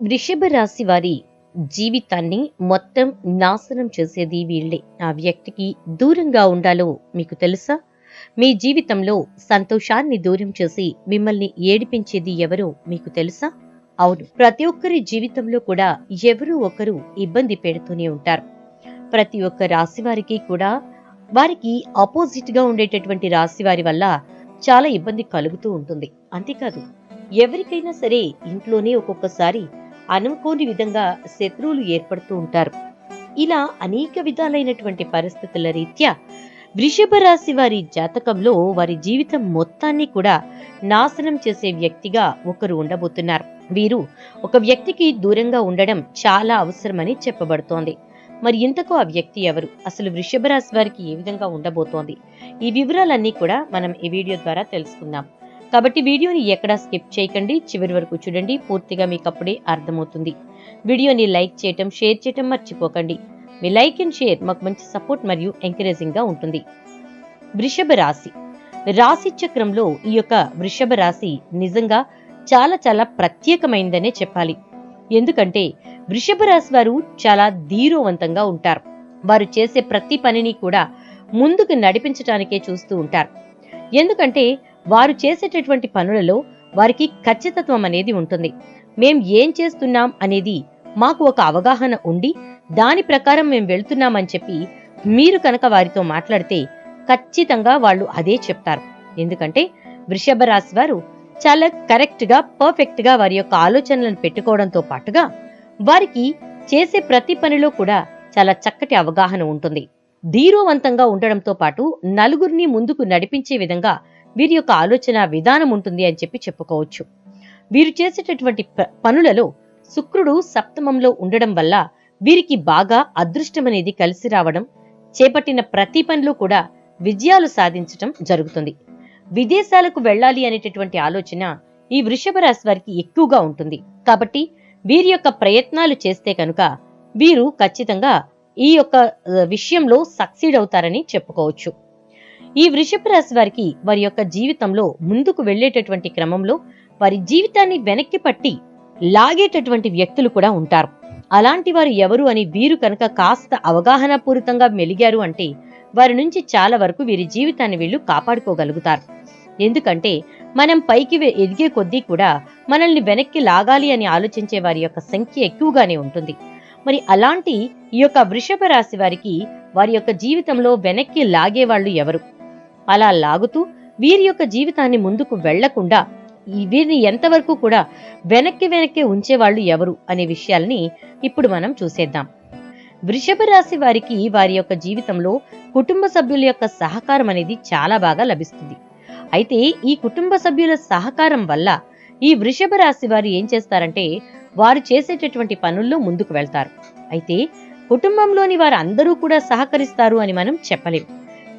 వృషభ రాశి వారి జీవితాన్ని మొత్తం నాశనం చేసేది వీళ్ళే. ఆ వ్యక్తికి దూరంగా ఉండాలో మీకు తెలుసా? మీ జీవితంలో సంతోషాన్ని దూరం చేసి మిమ్మల్ని ఏడిపించేది ఎవరో మీకు తెలుసా? అవును ప్రతి ఒక్కరి జీవితంలో కూడా ఎవరో ఒకరు ఇబ్బంది పెడుతూనే ఉంటారు. ప్రతి ఒక్క రాశి వారికి కూడా వారికి ఆపోజిట్గా ఉండేటటువంటి రాశి వారి వల్ల చాలా ఇబ్బంది కలుగుతూ ఉంటుంది. అంతేకాదు ఎవరికైనా సరే ఇంట్లోనే ఒక్కొక్కసారి అనుకోని విధంగా శత్రువులు ఏర్పడుతూ ఉంటారు. ఇలా అనేక విధాలైనటువంటి పరిస్థితుల రీత్యా వృషభ రాశి వారి జాతకంలో వారి జీవితం మొత్తాన్ని కూడా నాశనం చేసే వ్యక్తిగా ఒకరు ఉండబోతున్నారు. వీరు ఒక వ్యక్తికి దూరంగా ఉండడం చాలా అవసరమని చెప్పబడుతోంది. మరి ఇంతకు ఆ వ్యక్తి ఎవరు? అసలు వృషభ రాశి వారికి ఏ విధంగా ఉండబోతోంది? ఈ వివరాలన్నీ కూడా మనం ఈ వీడియో ద్వారా తెలుసుకుందాం. కాబట్టి వీడియోని ఎక్కడా స్కిప్ చేయకండి. చివరి వరకు చూడండి. పూర్తిగా మీకు అప్పుడే అర్థమవుతుంది. వీడియోని లైక్ చేయటం షేర్ చేయటం మర్చిపోకండి. మీ లైక్ అండ్ షేర్ మాకు మంచి సపోర్ట్ మరియు ఎంకరేజింగ్గా ఉంటుంది. వృషభ రాశి. రాశి చక్రంలో ఈ యొక్క వృషభ రాశి నిజంగా చాలా చాలా ప్రత్యేకమైందనే చెప్పాలి. ఎందుకంటే వృషభ రాశి వారు చాలా ధీరోవంతంగా ఉంటారు. వారు చేసే ప్రతి పనిని కూడా ముందుకు నడిపించటానికే చూస్తూ ఉంటారు. ఎందుకంటే వారు చేసేటటువంటి పనులలో వారికి ఖచ్చితత్వం అనేది ఉంటుంది. మేం ఏం చేస్తున్నాం అనేది మాకు ఒక అవగాహన ఉండి దాని ప్రకారం మేము వెళ్తున్నామని చెప్పి మీరు కనుక వారితో మాట్లాడితే ఖచ్చితంగా వాళ్ళు అదే చెప్తారు. ఎందుకంటే వృషభ రాశి వారు చాలా కరెక్ట్గా పర్ఫెక్ట్గా వారి యొక్క ఆలోచనలను పెట్టుకోవడంతో పాటుగా వారికి చేసే ప్రతి పనిలో కూడా చాలా చక్కటి అవగాహన ఉంటుంది. ధీరోవంతంగా ఉండడంతో పాటు నలుగురిని ముందుకు నడిపించే విధంగా వీరి యొక్క ఆలోచన విధానం ఉంటుంది అని చెప్పి చెప్పుకోవచ్చు. వీరు చేసేటటువంటి ప- పనులలో శుక్రుడు సప్తమంలో ఉండడం వల్ల వీరికి బాగా అదృష్టం అనేది కలిసి రావడం చేపట్టిన ప్రతి పనిలో కూడా విజయాలు సాధించటం జరుగుతుంది. విదేశాలకు వెళ్ళాలి అనేటటువంటి ఆలోచన ఈ వృషభ రాశి వారికి ఎక్కువగా ఉంటుంది. కాబట్టి వీరి యొక్క ప్రయత్నాలు చేస్తే కనుక వీరు ఖచ్చితంగా ఈ యొక్క విషయంలో సక్సీడ్ అవుతారని చెప్పుకోవచ్చు. ఈ వృషభ రాశి వారికి వారి యొక్క జీవితంలో ముందుకు వెళ్ళేటటువంటి క్రమంలో వారి జీవితాన్ని వెనక్కి పట్టి లాగేటటువంటి వ్యక్తులు కూడా ఉంటారు. అలాంటి వారు ఎవరు అని వీరు కనుక కాస్త అవగాహన పూరితంగా మెలిగారు అంటే వారి నుంచి చాలా వరకు వీరి జీవితాన్ని వీళ్ళు కాపాడుకోగలుగుతారు. ఎందుకంటే మనం పైకి ఎదిగే కొద్దీ కూడా మనల్ని వెనక్కి లాగాలి అని ఆలోచించే వారి యొక్క సంఖ్య ఎక్కువగానే ఉంటుంది. మరి అలాంటి ఈ యొక్క వృషభ రాశి వారికి వారి యొక్క జీవితంలో వెనక్కి లాగే వాళ్ళు ఎవరు? అలా లాగుతూ వీరి యొక్క జీవితాన్ని ముందుకు వెళ్ళకుండా వీరిని ఎంతవరకు కూడా వెనక్కి వెనక్కి ఉంచేవాళ్ళు ఎవరు అనే విషయాల్ని ఇప్పుడు మనం చూసేద్దాం. వృషభ రాశి వారికి వారి యొక్క జీవితంలో కుటుంబ సభ్యుల యొక్క సహకారం అనేది చాలా బాగా లభిస్తుంది. అయితే ఈ కుటుంబ సభ్యుల సహకారం వల్ల ఈ వృషభ రాశి వారు ఏం చేస్తారంటే వారు చేసేటటువంటి పనుల్లో ముందుకు వెళ్తారు. అయితే కుటుంబంలోని వారు అందరూ కూడా సహకరిస్తారు అని మనం చెప్పలేం.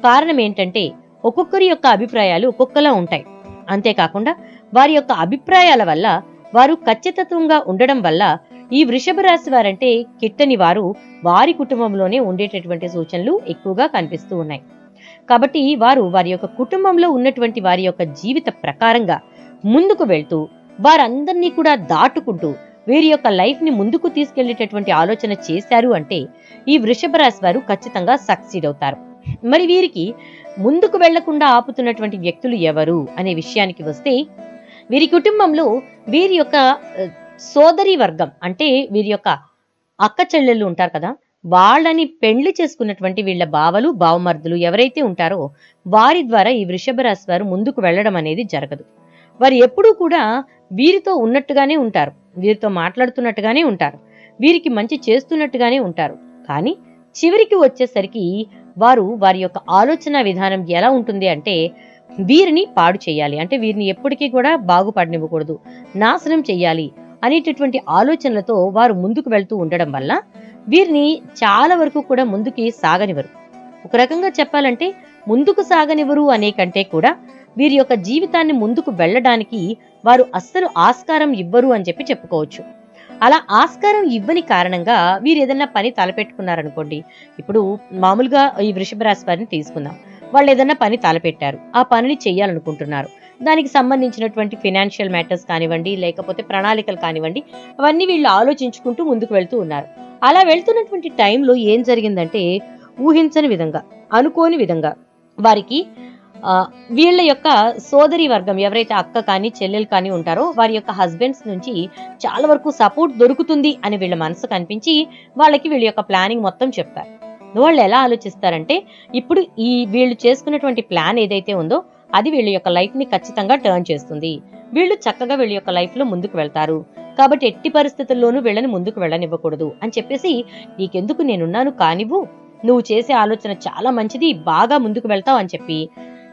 కారణం ఏంటంటే ఒక్కొక్కరి యొక్క అభిప్రాయాలు ఒక్కొక్కలా ఉంటాయి. అంతేకాకుండా వారి యొక్క అభిప్రాయాల వల్ల వారు ఖచ్చితత్వంగా ఉండడం వల్ల ఈ వృషభ రాశి వారంటే కిట్టని వారు వారి కుటుంబంలోనే ఉండేటటువంటి సూచనలు ఎక్కువగా కనిపిస్తూ ఉన్నాయి. కాబట్టి వారు వారి యొక్క కుటుంబంలో ఉన్నటువంటి వారి యొక్క జీవిత ప్రకారంగా ముందుకు వెళ్తూ వారందరినీ కూడా దాటుకుంటూ వీరి యొక్క లైఫ్ని ముందుకు తీసుకెళ్ళేటటువంటి ఆలోచన చేశారు అంటే ఈ వృషభ రాశి వారు ఖచ్చితంగా సక్సీడ్ అవుతారు. మరి వీరికి ముందుకు వెళ్ళకుండా ఆపుతున్నటువంటి వ్యక్తులు ఎవరు అనే విషయానికి వస్తే వీరి కుటుంబంలో వీరి యొక్క సోదరి వర్గం అంటే వీరి యొక్క అక్క చెల్లెళ్ళు ఉంటారు కదా వాళ్ళని పెండ్లి చేసుకున్నటువంటి వీళ్ళ బావలు బావమర్దులు ఎవరైతే ఉంటారో వారి ద్వారా ఈ వృషభ రాశి వారు ముందుకు వెళ్ళడం అనేది జరగదు. వారు ఎప్పుడూ కూడా వీరితో ఉన్నట్టుగానే ఉంటారు వీరితో మాట్లాడుతున్నట్టుగానే ఉంటారు వీరికి మంచి చేస్తున్నట్టుగానే ఉంటారు. కానీ చివరికి వచ్చేసరికి వారు వారి యొక్క ఆలోచన విధానం ఎలా ఉంటుంది అంటే వీరిని పాడు చేయాలి. అంటే వీరిని ఎప్పటికీ కూడా బాగుపడనివ్వకూడదు నాశనం చేయాలి అనేటటువంటి ఆలోచనలతో వారు ముందుకు వెళ్తూ ఉండడం వల్ల వీరిని చాలా వరకు కూడా ముందుకి సాగనివ్వరు. ఒక రకంగా చెప్పాలంటే ముందుకు సాగనివ్వరు అనే కంటే కూడా వీరి యొక్క జీవితాన్ని ముందుకు వెళ్ళడానికి వారు అస్సలు ఆస్కారం ఇవ్వరు అని చెప్పి చెప్పుకోవచ్చు. అలా ఆస్కారం ఇవ్వని కారణంగా వీరు ఏదైనా పని తలపెట్టుకున్నారనుకోండి. ఇప్పుడు మామూలుగా ఈ వృషభ రాశి వారిని తీసుకుందాం. వాళ్ళు ఏదైనా పని తలపెట్టారు. ఆ పనిని చేయాలనుకుంటున్నారు దానికి సంబంధించినటువంటి ఫినాన్షియల్ మ్యాటర్స్ కానివ్వండి లేకపోతే ప్రణాళికలు కానివ్వండి అవన్నీ వీళ్ళు ఆలోచించుకుంటూ ముందుకు వెళ్తూ ఉన్నారు. అలా వెళ్తున్నటువంటి టైంలో ఏం జరిగిందంటే ఊహించని విధంగా అనుకోని విధంగా వారికి వీళ్ళ యొక్క సోదరి వర్గం ఎవరైతే అక్క కానీ చెల్లెలు కానీ ఉంటారో వారి యొక్క హస్బెండ్స్ నుంచి చాలా వరకు సపోర్ట్ దొరుకుతుంది అని వీళ్ళ మనసు కనిపించి వాళ్ళకి వీళ్ళ యొక్క ప్లానింగ్ మొత్తం చెప్తారు వాళ్ళు ఎలా ఆలోచిస్తారంటే ఇప్పుడు ఈ వీళ్ళు చేసుకున్నటువంటి ప్లాన్ ఏదైతే ఉందో అది వీళ్ళ యొక్క లైఫ్ని ఖచ్చితంగా టర్న్ చేస్తుంది. వీళ్ళు చక్కగా వీళ్ళ యొక్క లైఫ్లో ముందుకు వెళ్తారు. కాబట్టి ఎట్టి పరిస్థితుల్లోనూ వీళ్ళని ముందుకు వెళ్ళనివ్వకూడదు అని చెప్పేసి నీకెందుకు నేనున్నాను? కానివ్వు. నువ్వు చేసే ఆలోచన చాలా మంచిది. బాగా ముందుకు వెళ్తావు అని చెప్పి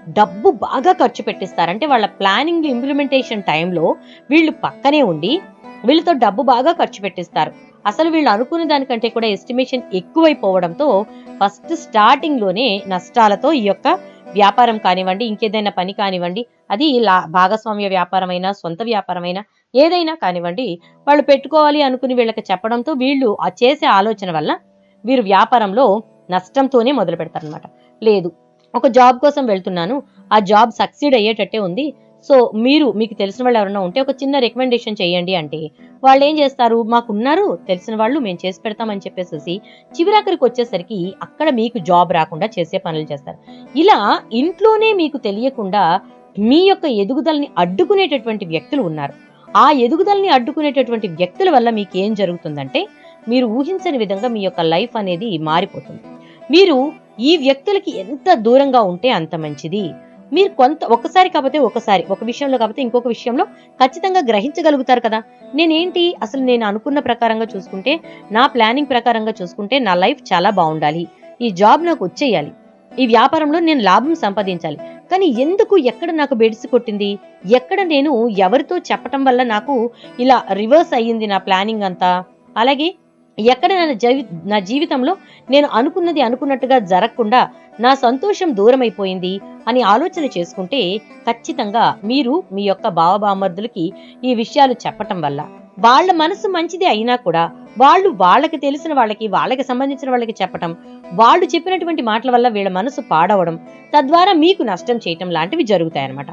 డబ్బు బాగా ఖర్చు పెట్టిస్తారు. అంటే వాళ్ళ ప్లానింగ్ ఇంప్లిమెంటేషన్ టైంలో వీళ్ళు పక్కనే ఉండి వీళ్ళతో డబ్బు బాగా ఖర్చు పెట్టిస్తారు. అసలు వీళ్ళు అనుకున్న దానికంటే కూడా ఎస్టిమేషన్ ఎక్కువైపోవడంతో ఫస్ట్ స్టార్టింగ్లోనే నష్టాలతో ఈ యొక్క వ్యాపారం కానివ్వండి ఇంకేదైనా పని కానివ్వండి అది లా భాగస్వామ్య వ్యాపారమైనా సొంత వ్యాపారమైనా ఏదైనా కానివ్వండి వాళ్ళు పెట్టుకోవాలి అనుకుని వీళ్ళకి చెప్పడంతో వీళ్ళు ఆ చేసే ఆలోచన వల్ల వీరు వ్యాపారంలో నష్టంతోనే మొదలు పెడతారనమాట లేదు ఒక జాబ్ కోసం వెళ్తున్నాను. ఆ జాబ్ సక్సీడ్ అయ్యేటట్టే ఉంది. సో మీరు మీకు తెలిసిన వాళ్ళు ఎవరైనా ఉంటే ఒక చిన్న రికమెండేషన్ చేయండి అంటే వాళ్ళు ఏం చేస్తారు? మాకున్నారు తెలిసిన వాళ్ళు మేము చేసి పెడతామని చెప్పేసి చివరాఖరికి వచ్చేసరికి అక్కడ మీకు జాబ్ రాకుండా చేసే పనులు చేస్తారు. ఇలా ఇంట్లోనే మీకు తెలియకుండా మీ యొక్క ఎదుగుదలని అడ్డుకునేటటువంటి వ్యక్తులు ఉన్నారు. ఆ ఎదుగుదలని అడ్డుకునేటటువంటి వ్యక్తుల వల్ల మీకు ఏం జరుగుతుందంటే మీరు ఊహించని విధంగా మీ యొక్క లైఫ్ అనేది మారిపోతుంది. మీరు ఈ వ్యక్తులకి ఎంత దూరంగా ఉంటే అంత మంచిది. మీరు కొంత ఒకసారి కాకపోతే ఒకసారి ఒక విషయంలో కాకపోతే ఇంకొక విషయంలో ఖచ్చితంగా గ్రహించగలుగుతారు కదా. నేనేంటి? అసలు నేను అనుకున్న ప్రకారంగా చూసుకుంటే నా ప్లానింగ్ ప్రకారంగా చూసుకుంటే నా లైఫ్ చాలా బాగుండాలి. ఈ జాబ్ నాకు వచ్చేయాలి. ఈ వ్యాపారంలో నేను లాభం సంపాదించాలి. కానీ ఎందుకు ఎక్కడ నాకు బెడిసి కొట్టింది? ఎక్కడ నేను ఎవరితో చెప్పటం వల్ల నాకు ఇలా రివర్స్ అయ్యింది నా ప్లానింగ్ అంతా? అలాగే ఎక్కడ నా జీవి నా జీవితంలో నేను అనుకున్నది అనుకున్నట్టుగా జరగకుండా నా సంతోషం దూరమైపోయింది అని ఆలోచన చేసుకుంటే ఖచ్చితంగా మీరు మీ యొక్క భావభామర్థులకి ఈ విషయాలు చెప్పటం వల్ల. వాళ్ళ మనసు మంచిది అయినా కూడా వాళ్ళు వాళ్ళకి తెలిసిన వాళ్ళకి వాళ్ళకి సంబంధించిన వాళ్ళకి చెప్పటం వాళ్ళు చెప్పినటువంటి మాటల వల్ల వీళ్ళ మనసు పాడవడం తద్వారా మీకు నష్టం చేయటం లాంటివి జరుగుతాయి అన్నమాట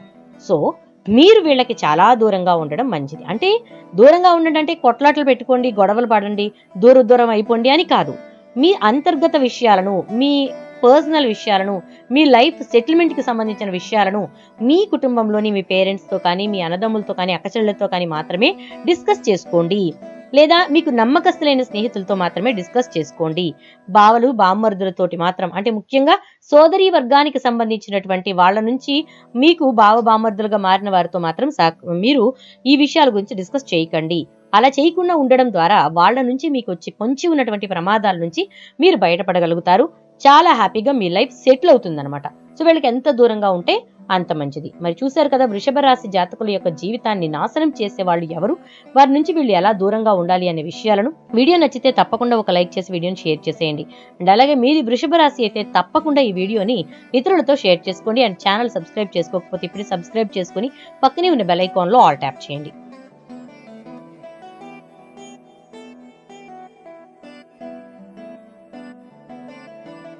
సో మీరు వీళ్ళకి చాలా దూరంగా ఉండడం మంచిది. అంటే దూరంగా ఉండండి అంటే కొట్లాటలు పెట్టుకోండి గొడవలు పడండి దూర దూరం అయిపోండి అని కాదు. మీ అంతర్గత విషయాలను మీ పర్సనల్ విషయాలను మీ లైఫ్ సెటిల్మెంట్కి సంబంధించిన విషయాలను మీ కుటుంబంలోని మీ పేరెంట్స్తో కానీ మీ అన్నదమ్ములతో కానీ అక్కచెల్లెలతో కానీ మాత్రమే డిస్కస్ చేసుకోండి. లేదా మీకు నమ్మకస్తులైన స్నేహితులతో మాత్రమే డిస్కస్ చేసుకోండి. బావలు బామ్మరుదులతోటి మాత్రం అంటే ముఖ్యంగా సోదరీ వర్గానికి సంబంధించినటువంటి వాళ్ళ నుంచి మీకు బావ బామ్మరుదులుగా మారిన వారితో మాత్రం సా- మీరు ఈ విషయాల గురించి డిస్కస్ చేయకండి. అలా చేయకుండా ఉండడం ద్వారా వాళ్ళ నుంచి మీకు వచ్చి పొంచి ఉన్నటువంటి ప్రమాదాల నుంచి మీరు బయటపడగలుగుతారు. చాలా హ్యాపీగా మీ లైఫ్ సెటిల్ అవుతుందన్నమాట. సో వీళ్ళకి ఎంత దూరంగా ఉంటే అంత మంచిది. మరి చూశారు కదా వృషభ రాశి జాతకుల యొక్క జీవితాన్ని నాశనం చేసే వాళ్ళు ఎవరు? వారి నుంచి వీళ్ళు ఎలా దూరంగా ఉండాలి అనే విషయాలను వీడియో నచ్చితే తప్పకుండా ఒక లైక్ చేసి వీడియోని షేర్ చేసేయండి. అండ్ అలాగే మీది వృషభ రాశి అయితే తప్పకుండా ఈ వీడియోని ఇతరులతో షేర్ చేసుకోండి. అండ్ ఛానల్ సబ్స్క్రైబ్ చేసుకోకపోతే ఇప్పుడు సబ్స్క్రైబ్ చేసుకుని పక్కనే ఉన్న బెల్ ఐకాన్లో ఆల్ ట్యాప్ చేయండి.